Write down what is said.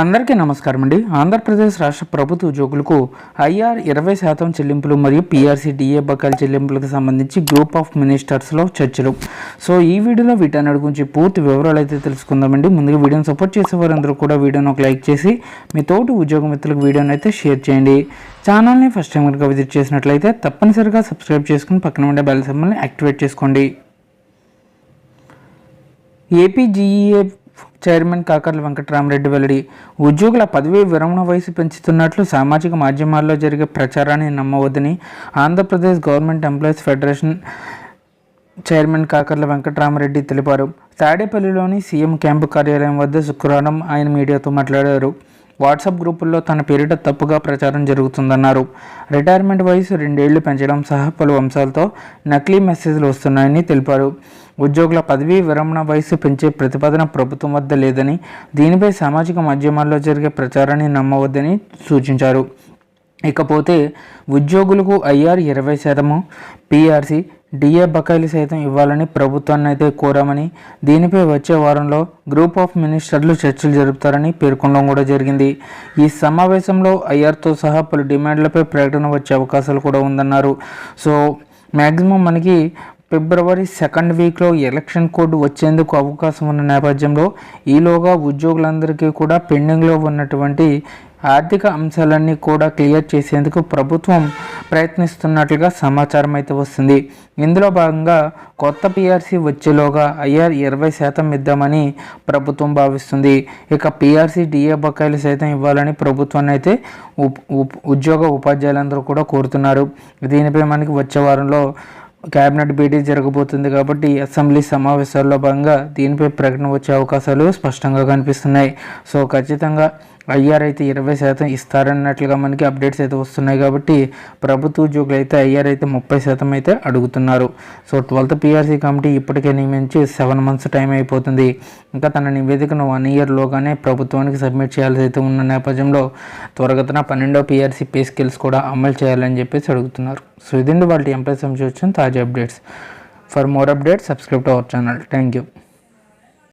అందరికీ నమస్కారం అండి. ఆంధ్రప్రదేశ్ రాష్ట్ర ప్రభుత్వ ఉద్యోగులకు ఐఆర్ ఇరవై శాతం చెల్లింపులు మరియు పీఆర్సీ డిఏ బకాయిల చెల్లింపులకు సంబంధించి గ్రూప్ ఆఫ్ మినిస్టర్స్లో చర్చలు. సో ఈ వీడియోలో వీటన్నిటి గురించి పూర్తి వివరాలు అయితే తెలుసుకుందామండి ముందుగా వీడియోని సపోర్ట్ చేసే వారందరూ కూడా వీడియోని ఒక లైక్ చేసి మీ తోటి ఉద్యోగ మిత్రులకు వీడియోని అయితే షేర్ చేయండి. ఛానల్ని ఫస్ట్ టైం కనుక విజిట్ చేసినట్లయితే తప్పనిసరిగా సబ్స్క్రైబ్ చేసుకుని పక్కన ఉండే బెల్ సింబల్ని యాక్టివేట్ చేసుకోండి. ఏపీజీఈఏ చైర్మన్ కాకర్ల వెంకటరామరెడ్డి వెల్లడి. ఉద్యోగుల పదవీ విరమణ వయసు పెంచుతున్నట్లు సామాజిక మాధ్యమాల్లో జరిగే ప్రచారాన్ని నమ్మవద్దని Andhra Pradesh government employees federation chairman Kakarla Venkatarama Reddy తెలిపారు. తాడేపల్లిలోని సీఎం క్యాంపు కార్యాలయం వద్ద శుక్రవారం ఆయన మీడియాతో మాట్లాడారు. వాట్సాప్ గ్రూపుల్లో తన పేరిట తప్పుగా ప్రచారం జరుగుతుందన్నారు. రిటైర్మెంట్ వయసు రెండేళ్ళు పెంచడం సహా పలు అంశాలతో నకిలీ మెసేజ్లు వస్తున్నాయని తెలిపారు. ఉద్యోగుల పదవీ విరమణ వయసు పెంచే ప్రతిపాదన ప్రభుత్వం వద్ద లేదని దీనిపై సామాజిక మాధ్యమాల్లో జరిగే ప్రచారాన్ని నమ్మవద్దని సూచించారు. ఇకపోతే ఉద్యోగులకు ఐఆర్ ఇరవై శాతము పీఆర్సీ డిఏ బకాయిలు సైతం ఇవ్వాలని ప్రభుత్వాన్ని అయితే కోరామని దీనిపై వచ్చే వారంలో గ్రూప్ ఆఫ్ మినిస్టర్లు చర్చలు జరుపుతారని పేర్కొనడం కూడా జరిగింది. ఈ సమావేశంలో ఐఆర్తో సహా పలు డిమాండ్లపై ప్రకటన వచ్చే అవకాశాలు కూడా ఉందన్నారు. సో మ్యాక్సిమం మనకి ఫిబ్రవరి సెకండ్ వీక్లో ఎలక్షన్ కోడ్ వచ్చేందుకు అవకాశం ఉన్న నేపథ్యంలో ఈలోగా ఉద్యోగులందరికీ కూడా పెండింగ్లో ఉన్నటువంటి ఆర్థిక అంశాలన్నీ కూడా క్లియర్ చేసేందుకు ప్రభుత్వం ప్రయత్నిస్తున్నట్లుగా సమాచారం అయితే వస్తుంది. ఇందులో భాగంగా కొత్త పిఆర్సీ వచ్చేలోగా ఐఆర్ ఇరవై శాతం ఇద్దామని ప్రభుత్వం భావిస్తుంది. ఇక పిఆర్సీ డిఏ బకాయిలు సైతం ఇవ్వాలని ప్రభుత్వాన్ని అయితే ఉద్యోగ ఉపాధ్యాయులందరూ కూడా కోరుతున్నారు. దీనిపై మనకి వచ్చే వారంలో కేబినెట్ భేటీ జరగబోతుంది కాబట్టి అసెంబ్లీ సమావేశాల్లో భాగంగా దీనిపై ప్రకటన వచ్చే అవకాశాలు స్పష్టంగా కనిపిస్తున్నాయి. సో ఖచ్చితంగా ఐఆర్ అయితే ఇరవై శాతం ఇస్తారన్నట్లుగా మనకి అప్డేట్స్ అయితే వస్తున్నాయి కాబట్టి ప్రభుత్వ ఉద్యోగులు అయితే ఐఆర్ అయితే ముప్పై శాతం అయితే అడుగుతున్నారు. సో ట్వెల్త్ పిఆర్సీ కమిటీ ఇప్పటికే నియమించి సెవెన్ మంత్స్ టైం అయిపోతుంది. ఇంకా తన నివేదికను వన్ ఇయర్లోగానే ప్రభుత్వానికి సబ్మిట్ చేయాల్సి అయితే ఉన్న నేపథ్యంలో త్వరగతన పన్నెండో పిఆర్సీ పే స్కిల్స్ కూడా అమలు చేయాలని చెప్పేసి అడుగుతున్నారు. సో ఇదండి వాళ్ళ ఎంప్లాయీస్ వచ్చిన తాజా updates. For more updates subscribe to our channel. Thank you.